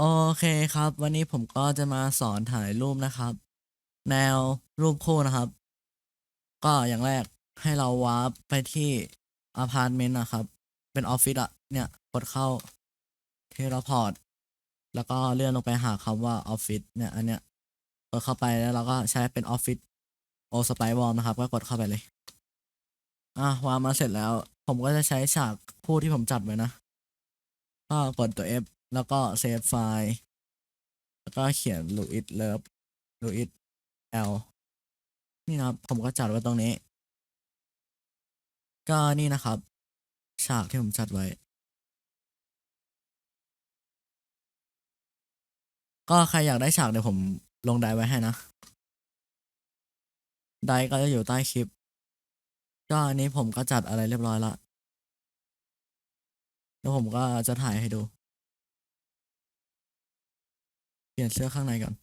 โอเคครับ วันนี้ผมก็จะมาสอนถ่ายรูปนะครับ แนวรูปคู่นะครับ ก็อย่างแรกให้เราวาร์ปไปที่อพาร์ตเมนต์นะครับ เป็นออฟฟิศอะเนี่ยกดเข้าเทเลพอร์ตแล้วก็เลื่อนลงไปหาคำว่าออฟฟิศเนี่ยอันเนี้ยกดเข้าไปแล้วเราก็ใช้เป็นออฟฟิศโอสไปวอลนะครับ ก็กดเข้าไปเลยอะวางมาเสร็จแล้ว ผมก็จะใช้ฉากคู่ที่ผมจัดไว้นะก็กดตัว F แล้วก็เซฟไฟล์ แล้วก็เขียน Louis Love Louis L นี่นะครับ ผมก็จัดไว้ตรงนี้ ก็นี่นะครับ ฉากที่ผมจัดไว้ ก็ใครอยากได้ฉากเดี๋ยวผมลงไดไว้ให้นะ ไดก็จะอยู่ใต้คลิป ก็อันนี้ผมก็จัดอะไรเรียบร้อยละ แล้วผมก็จะถ่ายให้ดู ลี่ยนเสื้อข้างในก่อน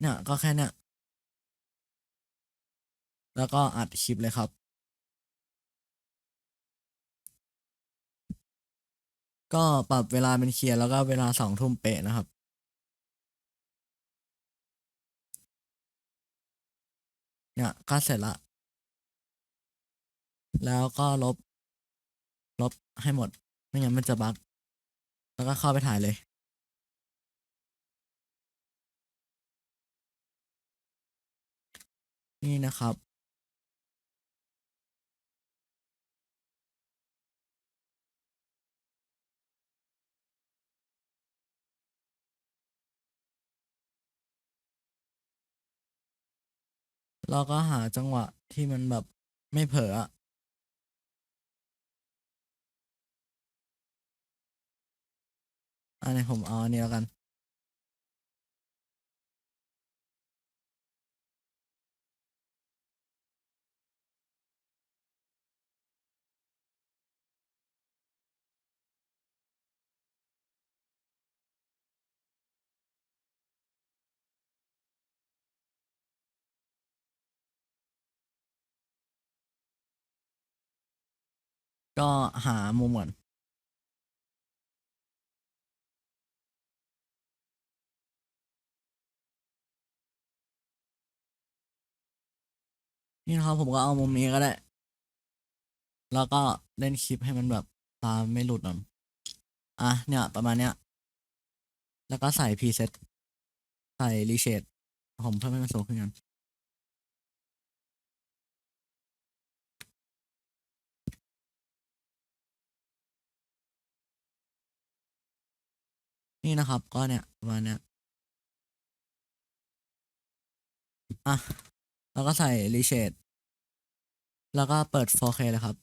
เนี่ยก็แค่เนี้ยแล้วก็อัดคลิปเลยครับ ก็ปรับเวลาเป็นเคลียร์แล้วก็เวลาสองทุ่มเป๊ะนะครับ เนี่ยก็เสร็จละ แล้วก็ลบ ลบให้หมด ไม่งั้นมันจะบั๊กแล้วก็เข้าไปถ่ายเลย นี่นะครับเราก็หาจังหวะที่มันแบบไม่เผลอออันนี้ผมเอาอันนี้แล้วกัน ก็หามุมก่อนนี่นะครับผมก็เอามุมนี้ก็ได้ แล้วก็เล่นคลิปให้มันแบบตาไม่หลุดหน่อยอะเนี่ย ประมาณเนี้ย แล้วก็ใส่พรีเซตใส่รีเชดผมเพิ่มให้มันสูงขึ้นกัน นี่นะครับ ก็เนี่ยประมาณเนี้ยอะ แล้วก็ใส่รีเชดแล้วก็เปิด 4K เลยครับ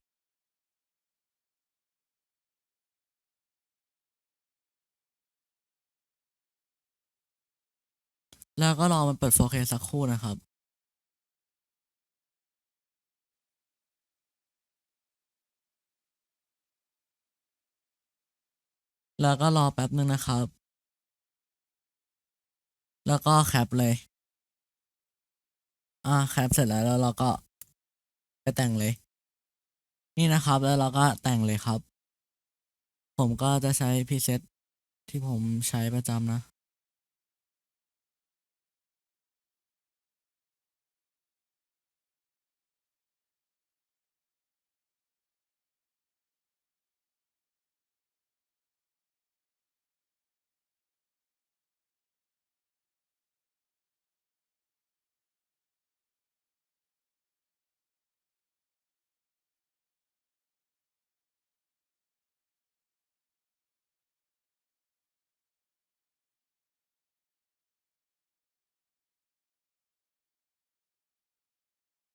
แล้วก็รอมันเปิด 4K สักครู่นะครับ แล้วก็รอแป๊บหนึ่งนะครับ แล้วก็แคปเลย อ่าแคปเสร็จแล้วแล้วเราก็ไปแต่งเลย นี่นะครับแล้วเราก็แต่งเลยครับ ผมก็จะใช้พรีเซตที่ผมใช้ประจำนะ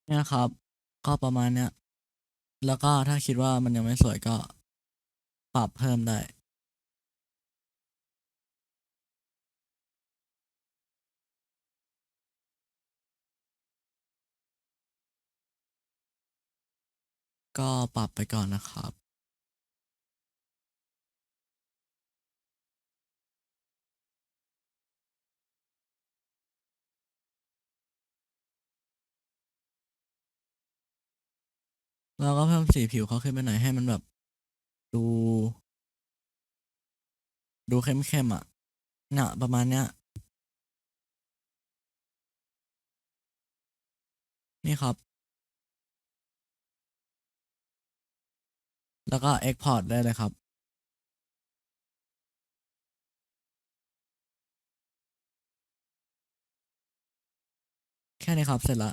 เนี่ยครับ ก็ประมาณเนี้ยแล้วก็ถ้าคิดว่ามันยังไม่สวยก็ ปรับเพิ่มได้ก็ปรับไปก่อนนะครับ แล้วก็เพิ่มสีผิวเขาขึ้นไปหน่อยให้มันแบบ ดู ดูเข้มๆอะเนี่ยประมาณเนี้ย นี่ครับ แล้วก็ Export ได้เลยครับแค่นี้ครับ เสร็จละ